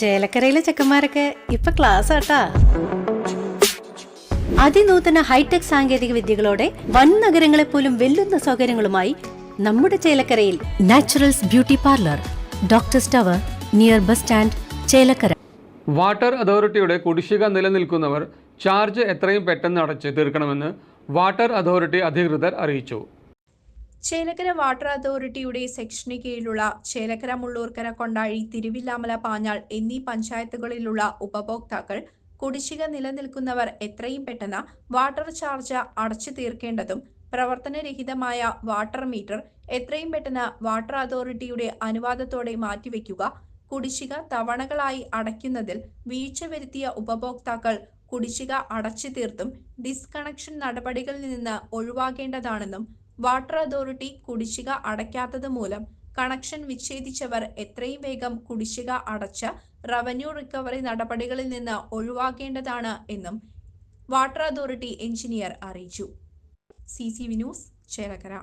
ചേലക്കരയിലെ ചെക്കന്മാരൊക്കെ ഇപ്പൊ ക്ലാസ് ആട്ടാ അതിനൂതന ഹൈടെക് സാങ്കേതിക വിദ്യകളോടെ വൻ നഗരങ്ങളെ പോലും വെല്ലുന്ന സൗകര്യങ്ങളുമായി നമ്മുടെ ചേലക്കരയിൽ naturals beauty parlour doctor tower near bus stand Chelakkara. Water അതോറിറ്റിയുടെ കുടിശ്ശിക നിലനിൽക്കുന്നവർ ചാർജ് എത്രയും പെട്ടെന്ന് അടച്ച് തീർക്കണമെന്ന് വാട്ടർ അതോറിറ്റി അധികൃതർ അറിയിച്ചു. ചേലക്കര വാട്ടർ അതോറിറ്റിയുടെ സെക്ഷന് കീഴിലുള്ള ചേലക്കര മുള്ളൂർക്കര കൊണ്ടാഴി തിരുവില്ലാമല പാഞ്ഞാൾ എന്നീ പഞ്ചായത്തുകളിലുള്ള ഉപഭോക്താക്കൾ കുടിശ്ശിക നിലനിൽക്കുന്നവർ എത്രയും പെട്ടെന്ന് വാട്ടർ ചാർജ് അടച്ചു തീർക്കേണ്ടതും പ്രവർത്തനരഹിതമായ വാട്ടർ മീറ്റർ എത്രയും പെട്ടെന്ന് വാട്ടർ അതോറിറ്റിയുടെ അനുവാദത്തോടെ മാറ്റിവെക്കുക കുടിശ്ശിക തവണകളായി അടയ്ക്കുന്നതിൽ വീഴ്ച വരുത്തിയ ഉപഭോക്താക്കൾ കുടിശ്ശിക അടച്ചു തീർത്തും ഡിസ്കണക്ഷൻ നടപടികളിൽ നിന്ന് ഒഴിവാക്കേണ്ടതാണെന്നും വാട്ടർ അതോറിറ്റി കുടിശ്ശിക അടയ്ക്കാത്തത് മൂലം കണക്ഷൻ വിച്ഛേദിച്ചവർ എത്രയും വേഗം കുടിശ്ശിക അടച്ച് റവന്യൂ റിക്കവറി നടപടികളിൽ നിന്ന് ഒഴിവാക്കേണ്ടതാണ് എന്നും വാട്ടർ അതോറിറ്റി എഞ്ചിനീയർ അറിയിച്ചു. C C V news Chelakkara.